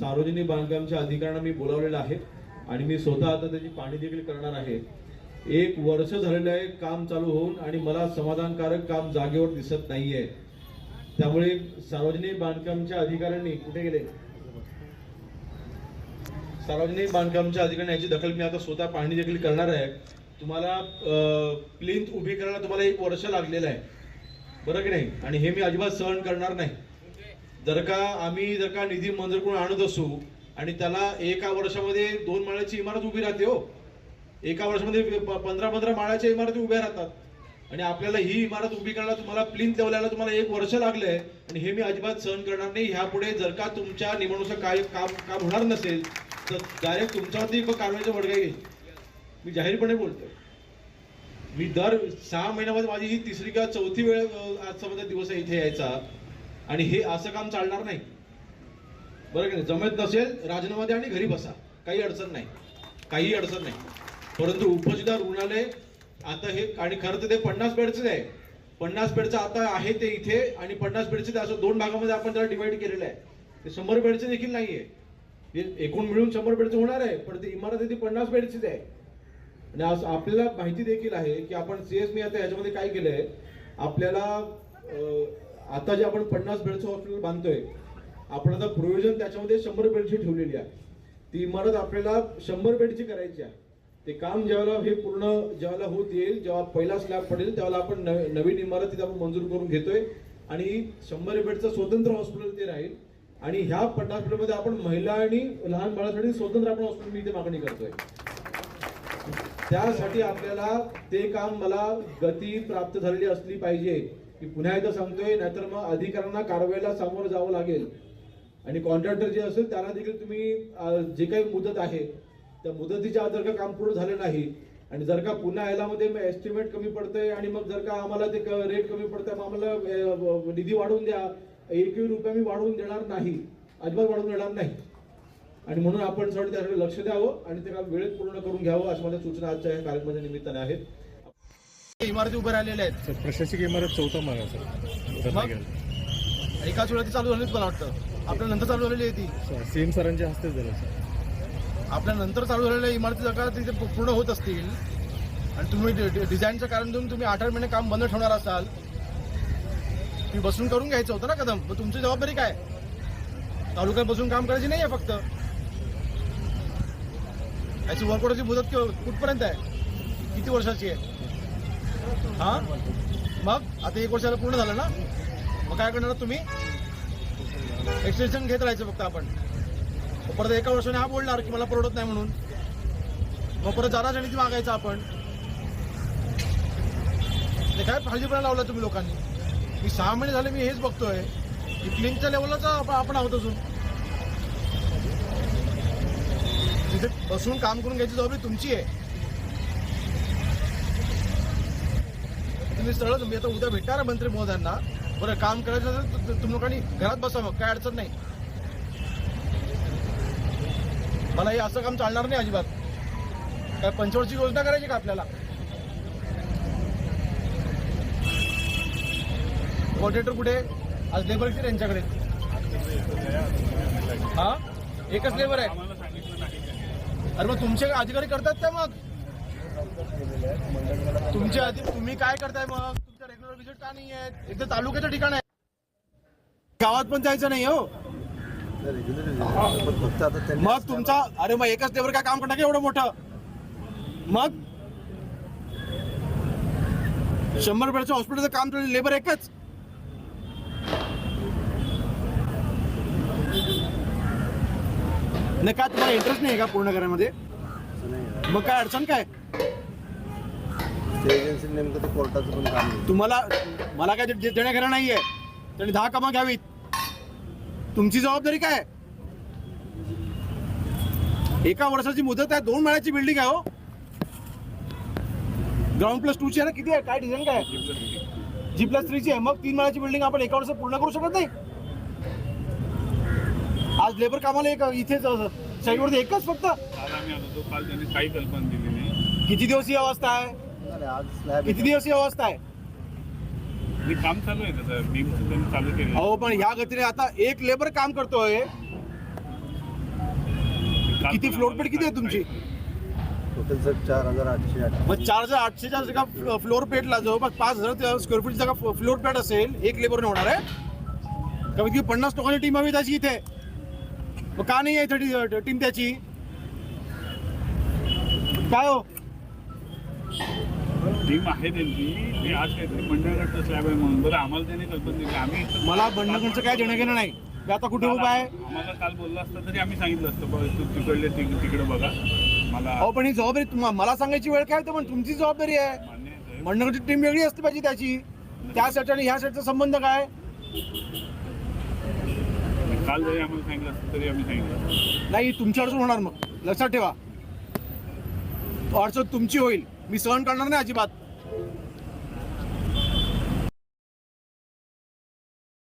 सार्वजनिक बांधकामच्या अधिकाऱ्यांना मी बोलावलेलं आहे आणि मी स्वतः आता त्याची पाणी देखील करणार आहे. एक वर्ष झालेलं आहे काम चालू होऊन आणि मला समाधानकारक काम जागेवर दिसत नाहीये. त्यामुळे सार्वजनिक बांधकामच्या अधिकाऱ्यांनी कुठे गेले? सार्वजनिक बांधकामच्या अधिकाऱ्यांनी याची दखल मी आता स्वतः पाहणी देखील करणार आहे. तुम्हाला प्लिंथ उभी करायला तुम्हाला एक वर्ष लागलेलं आहे. बरं की नाही? आणि हे मी अजिबात सहन करणार नाही. जर का आम्ही जर का निधी मंजूर करून आणत असू आणि त्याला एका वर्षामध्ये दोन माळ्याची इमारत उभी राहते हो. एका वर्षामध्ये पंधरा पंधरा माळ्याच्या इमारती उभ्या राहतात. आणि आपल्याला ही इमारत उभी करायला तुम्हाला प्लिंथ लावल्याला तुम्हाला एक वर्ष लागलंय आणि हे मी अजिबात सहन करणार नाही. ह्यापुढे जर का तुमच्या निवडणुकीचं काय काम काम होणार नसेल तर डायरेक्ट तुमच्यावरती कारवाईचा वडगा येईल. मी जाहीरपणे बोलतोय. मी दर सहा महिन्यामध्ये माझी ही तिसरी किंवा चौथी वेळ आज समजा दिवस इथे यायचा आणि हे असं काम चालणार नाही. बरं की नाही? जमत नसेल राजीनामा द्या आणि घरी बसा. काही अडचण नाही. काही अडचण नाही. परंतु उपजिल्हा रुग्णालय आता हे आणि खरं तर ते पन्नास बेडचं आहे. पन्नास बेडचं आता आहे ते इथे आणि पन्नास बेडचे असं दोन भागामध्ये आपण त्याला डिवाइड केलेलं आहे. ते शंभर बेडचे देखील नाहीये. हे एकूण मिळून शंभर बेडचं होणार आहे पण ती इमारत आहे ती पन्नास बेडचीच आहे. आणि आज आपल्याला माहिती देखील आहे की आपण सीएस मी आता याच्यामध्ये काय केलंय? आपल्याला आता जे आपण पन्नास बेडचं हॉस्पिटल बांधतोय आपण आता प्रोव्हिजन त्याच्यामध्ये शंभर बेडची ठेवलेली आहे. ती इमारत आपल्याला शंभर बेडची करायची आहे. ते काम ज्यावेळेला हे पूर्ण ज्यावेळेला होत येईल जेव्हा पहिला स्लॅब पडेल त्यावेळेला आपण नव- नवीन इमारत तिथे आपण मंजूर करून घेतोय. आणि शंभर बेडचं स्वतंत्र हॉस्पिटल ते राहील. आणि ह्या पन्नास बेडमध्ये आपण महिला आणि लहान बाळासाठी स्वतंत्र आपण हॉस्पिटल इथे मागणी करतोय. त्यासाठी आपल्याला ते काम मला गती प्राप्त झालेली असली पाहिजे. की पुन्हा एकदा सांगतोय नाहीतर मग अधिकाऱ्यांना कारवाईला सामोरं जावं लागेल. आणि कॉन्ट्रॅक्टर जे असेल त्याला देखील तुम्ही जे काही मुदत आहे त्या मुदतीच्या आत जर का काम पूर्ण झालं नाही? आणि जर का पुन्हा यायलामध्ये मग एस्टिमेट कमी पडतंय आणि मग जर का आम्हाला ते रेट कमी पडतंय मग आम्हाला निधी वाढवून द्या. एकही रुपया मी वाढवून देणार नाही. अजिबात वाढवून देणार नाही. आणि म्हणून आपण थोडं त्याकडे लक्ष द्यावं आणि ते काम वेळेत पूर्ण करून घ्यावं अशा माझ्या सूचना आजच्या या कार्यक्रमाच्या निमित्ताने आहेत इमारती उभ्या राहिलेल्या आहेत. सर प्रशासकीय इमारत चौथा माळा सर मग? एकाच वेळा ती चालू झालीच मला वाटतं. आपल्या नंतर चालू झालेली आहे ती. सीएम सरांच्या हस्ते झालं सर. आपल्या नंतर चालू झालेल्या इमारती जर का तिथे पू- पूर्ण होत असतील. आणि तुम्ही डि- डि- डिझाईनचं कारण देऊन तुम्ही आठ आठ महिने काम बंद ठेवणार असाल. तुम्ही बसून करून घ्यायचं होतं ना कदम. मग तुमची जबाबदारी काय? तालुक्यात बसून काम करायची नाही आहे फक्त. याची वर्कआउटची मुदत कि- कुठपर्यंत आहे? किती वर्षाची आहे? हा? मग? आता एक वर्षाला पूर्ण झालं ना? मग काय करणार तुम्ही? एक्सटेन्शन घेत राहायचं फक्त आपण. मग परत एका वर्षाने हा बोलणार की मला परवडत नाही म्हणून. मग परत जादा ती मागायचं आपण. ते काय फालजीपणा लावला तुम्ही लोकांनी? मी सहा महिने झाले मी हेच बघतोय. की क्लिनिकच्या लेवललाच आपण आपण आहोत अजून. तिथे बसून काम करून घ्यायची जबाबदारी तुमची आहे. तुम्ही सरळ तुम्ही आता उद्या भेटणार मंत्री महोदयांना. बरं काम करायचं असेल तर तुम्ही लोकांनी घरात बसावं काय अडचण नाही. मला हे असं काम चालणार नाही अजिबात. काय पंचवर्षी योजना करायची का आपल्याला? कॉर्डिनेटर कुठे? आज लेबर किती त्यांच्याकडे. हा? एकच लेबर आहे. अरे मग तुमचे अधिकारी करतात त्या मग? तुमचे आधी तुम्ही काय करताय मग? तुमच्या रेग्युलर विजिट का नाही आहेत? एक तालुक्याचं ठिकाण आहे. गावात पण जायचं नाही हो. फक्त आता त्यांनी मग तुमचा अरे मग एकच लेबर काय काम करणार का एवढं मोठं? मग? शंभर बेडचं हॉस्पिटलचं काम केलं लेबर एकच. नाही काय तुम्हाला इंटरेस्ट नाही आहे का पूर्ण करण्यामध्ये असं नाही मग काय अडचण काय? ते एजन्सी नेमकं ते कोर्टाचं पण काम आहे. तुम्हाला मला काय दे- देण्या घेणं नाहीये. त्यांनी दहा कामं घ्यावीत. तुमची जबाबदारी काय? एका वर्षाची मुदत आहे दोन महिन्याची बिल्डिंग आहे हो. ग्राउंड प्लस टू ची आहे ना किती आहे? काय डिझाईन काय? जी प्लस थ्री ची आहे. मग तीन महिन्याची बिल्डिंग आपण एका वर्षात पूर्ण करू शकत नाही. आज लेबर कामाला एक इथेच साईडवरती एकच फक्त. काल आम्ही आलो होतो काल त्यांनी काही कल्पना दिली नाही. किती दिवस ही अवस्था आहे? अरे आज स्लॅब किती दिवस ही अवस्था आहे? आणि काम चालू आहे त्याचं. बीम त्यांनी चालू केलं अहो पण ह्या गतीने आता एक लेबर काम करतोय. किती फ्लोर पेट किती आहे तुमची? टोटल सर चार हजार आठशे आठ. मग चार हजार आठशेच्या जागा फ्लोर पेटला जवळपास पाच हजार स्क्वेअर फूट जागा फ्लोर पेट असेल एक लेबरने होणार आहे. कमीत कमी पन्नास लोकांची टीम हवी त्याची इथे. मग का नाही आहे टीम त्याची? काय हो? टीम आहे त्यांची. ते आज काहीतरी मंडळगडचा स्लॅब आहे म्हणून. बरं आम्हाला त्यांनी कल्पना दिली. आम्ही इथं- मला बंडखंडचं काय देणं घेणं नाही. मी आता कुठे उभा आहे? आम्हाला काल बोललं असतं तरी आम्ही सांगितलं असतं. बघ तू तिकडले तिकडे बघा. मला अहो पण ही जबाबदारी तुम्हा- मला सांगायची वेळ काय तर पण तुमची जबाबदारी आहे. मान्य आहे टीम वेगळी असते पाहिजे त्याची. त्या सेट आणि ह्या सेटचा संबंध काय? काल जरी आम्हाला सांगितलं असतं तरी आम्ही सांगितलं असतं. नाही तुमची अडचण होणार मग. लक्षात ठेवा. अडचण तुमची होईल. मी सहन करणार नाही अजिबात.